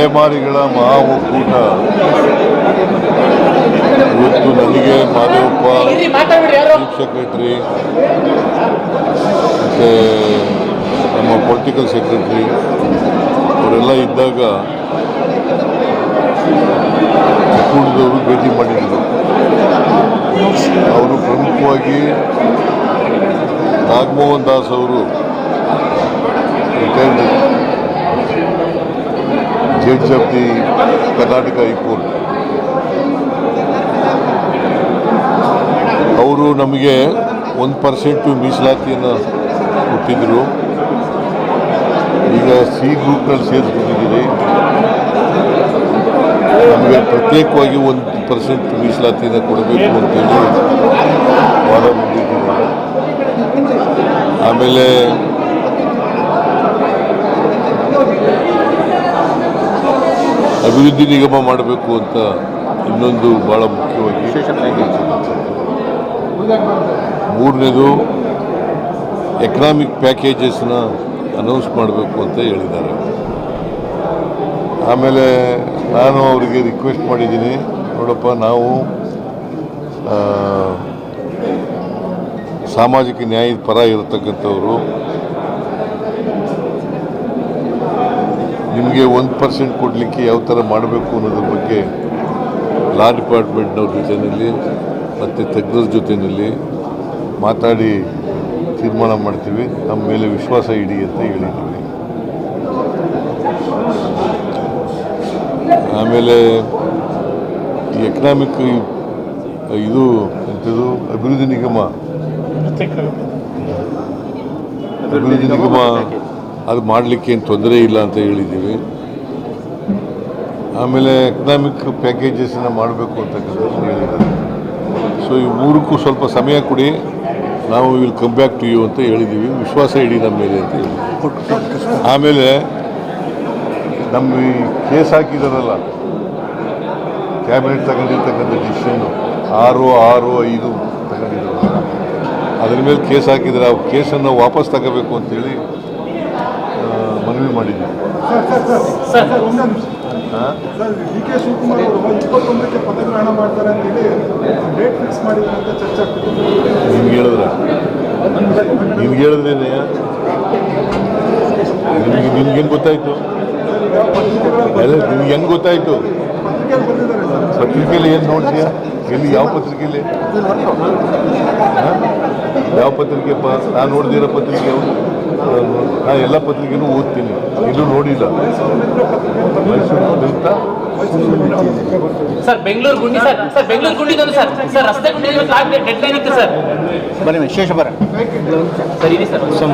ಅಲೆಮಾರಿಗಳ ಮಹಾ ಒಕ್ಕೂಟ ಇವತ್ತು ನನಗೆ ಮಾದೇವಪ್ಪ ಚೀಫ್ ಸೆಕ್ರೆಟರಿ ಮತ್ತು ನಮ್ಮ ಪೊಲಿಟಿಕಲ್ ಸೆಕ್ರೆಟರಿ ಅವರೆಲ್ಲ ಇದ್ದಾಗ ಒಕ್ಕೂಟದವರು ಭೇಟಿ ಮಾಡಿದ್ರು. ಅವರು ಪ್ರಮುಖವಾಗಿ ನಾಗಮೋಹನ್ ದಾಸ್ ಅವರು retired judge of the Karnataka high court. ಅವರು ನಮಗೆ ಒಂದು ಪರ್ಸೆಂಟು ಮೀಸಲಾತಿಯನ್ನು ಕೊಟ್ಟಿದ್ದರು ಈಗ ಸಿ ಗ್ರೂಪ್ನಲ್ಲಿ ಸೇರಿಸ್ಬಿಟ್ಟಿದ್ದೀರಿ. ನಮಗೆ ಪ್ರತ್ಯೇಕವಾಗಿ ಒಂದು ಪರ್ಸೆಂಟ್ ಮೀಸಲಾತಿಯನ್ನು ಕೊಡಬೇಕು ಅಂತೇಳಿ ವಾದ ಮುಂದಿದ್ದೀವಿ ಆಮೇಲೆ ಅಭಿವೃದ್ಧಿ ನಿಗಮ ಮಾಡಬೇಕು ಅಂತ ಇನ್ನೊಂದು ಭಾಳ ಮುಖ್ಯವಾಗಿ ಮೂರನೇದು ಎಕನಾಮಿಕ್ ಪ್ಯಾಕೇಜಸ್ನ ಅನೌನ್ಸ್ ಮಾಡಬೇಕು ಅಂತ ಹೇಳಿದ್ದಾರೆ. ಆಮೇಲೆ ನಾನು ಅವರಿಗೆ ರಿಕ್ವೆಸ್ಟ್ ಮಾಡಿದ್ದೀನಿ. ನೋಡಪ್ಪ, ನಾವು ಸಾಮಾಜಿಕ ನ್ಯಾಯದ ಪರ ಇರತಕ್ಕಂಥವ್ರು ನಿಮಗೆ ಒಂದು ಪರ್ಸೆಂಟ್ ಕೊಡಲಿಕ್ಕೆ ಯಾವ ಥರ ಮಾಡಬೇಕು ಅನ್ನೋದ್ರ ಬಗ್ಗೆ ಲಾ ಡಿಪಾರ್ಟ್ಮೆಂಟ್ನವ್ರ ಜೊತೆಯಲ್ಲಿ ಮತ್ತು ತಜ್ಞರ ಜೊತೆಯಲ್ಲಿ ಮಾತಾಡಿ ತೀರ್ಮಾನ ಮಾಡ್ತೀವಿ. ನಮ್ಮ ಮೇಲೆ ವಿಶ್ವಾಸ ಇಡಿ ಅಂತ ಹೇಳಿದ್ದೀವಿ. ಆಮೇಲೆ ಈ ಎಕನಾಮಿಕ್ ಇದು ಎಂಥದ್ದು ಅಭಿವೃದ್ಧಿ ನಿಗಮ. ಅಭಿವೃದ್ಧಿ ನಿಗಮ ಅದು ಮಾಡಲಿಕ್ಕೆ ಏನು ತೊಂದರೆ ಇಲ್ಲ ಅಂತ ಹೇಳಿದ್ದೀವಿ. ಆಮೇಲೆ ಎಕನಾಮಿಕ್ ಪ್ಯಾಕೇಜಸ್ನ ಮಾಡಬೇಕು ಅಂತಕ್ಕಂಥದ್ದು ಹೇಳಿದ್ದಾರೆ. ಸೊ ಈ ಮೂರಕ್ಕೂ ಸ್ವಲ್ಪ ಸಮಯ ಕೊಡಿ. ನಾವು will come back to you ಅಂತ ಹೇಳಿದ್ದೀವಿ. ವಿಶ್ವಾಸ ಇಡಿ ನಮ್ಮ ಮೇಲೆ ಅಂತ ಹೇಳಿದ್ವಿ ಆಮೇಲೆ ನಮ್ಮ ಈ ಕೇಸ್ ಹಾಕಿದಾರಲ್ಲ ಕ್ಯಾಬಿನೆಟ್ ತಗೊಂಡಿರ್ತಕ್ಕಂಥ ಡಿಸಿಷನ್ನು ಆರು ಆರು, ಐದು ತಗೊಂಡಿದ್ದಾರೆ. ಅದ್ರ ಮೇಲೆ ಕೇಸ್ ಹಾಕಿದರೆ ಆ ಕೇಸನ್ನು ವಾಪಸ್ ತಗೋಬೇಕು ಅಂತೇಳಿ ಮಾಡಿದ್ದೀವಿ ಸರ್. ಒಂದೇ ನಿಮಿಷ. ಹಾಂ? ಸರ್ ಡಿ ಕೆ ಶಿವಕುಮಾರ್ ಅವರು ಇಪ್ಪತ್ತೊಂದಕ್ಕೆ ಪದಗ್ರಹಣ ಮಾಡ್ತಾರೆ ಅಂತೇಳಿ ಡೇಟ್ ಫಿಕ್ಸ್ ಮಾಡಿದ್ದಾರೆ ಅಂತ ಚರ್ಚೆ ಆಗ್ತಿದೆ ನಿಮ್ಗೆ ಹೇಳಿದ್ರ? ನಿಮ್ಗೆ ಹೇಳಿದ್ರೇನೆ ನಿಮ್ಗೆ ನಿಮ್ಗೇನು ಗೊತ್ತಾಯ್ತು? ಅಲ್ಲ ನಿಮ್ಗೆ ಹೆಂಗ್ ಗೊತ್ತಾಯ್ತು? ಪತ್ರಿಕೆಯಲ್ಲಿ ಏನ್ ಸರ್. ಪತ್ರಿಕೆಯಲ್ಲಿ ಏನು ನೋಡ್ತೀಯಾ? ಎಲ್ಲಿ ಯಾವ ಪತ್ರಿಕೆಯಲ್ಲಿ? ಯಾವ ಪತ್ರಿಕೆಪ್ಪ? ನಾನು ನೋಡ್ದಿರೋ ಪತ್ರಿಕೆ ಯಾವುದು ನಾನು ಎಲ್ಲ ಪತ್ರಿಕೆನೂ ಓದ್ತೀನಿ. ಇಲ್ಲೂ ನೋಡಿಲ್ಲ. ಮೈಸೂರು ಸರ್ ಬೆಂಗಳೂರು ಗುಂಡಿ ಸರ್ ಸರ್ ಬೆಂಗಳೂರು ಗುಂಡಿ ಸರ್ ಸರ್ ರಸ್ತೆ ಗುಂಡಿ ಡೆಡ್ ಲೈನ್ ಇತ್ತು ಸರ್. ಬನ್ನಿ ಶೇಷ ಬರ. ಸರ್ ಇದೆ ಸರ್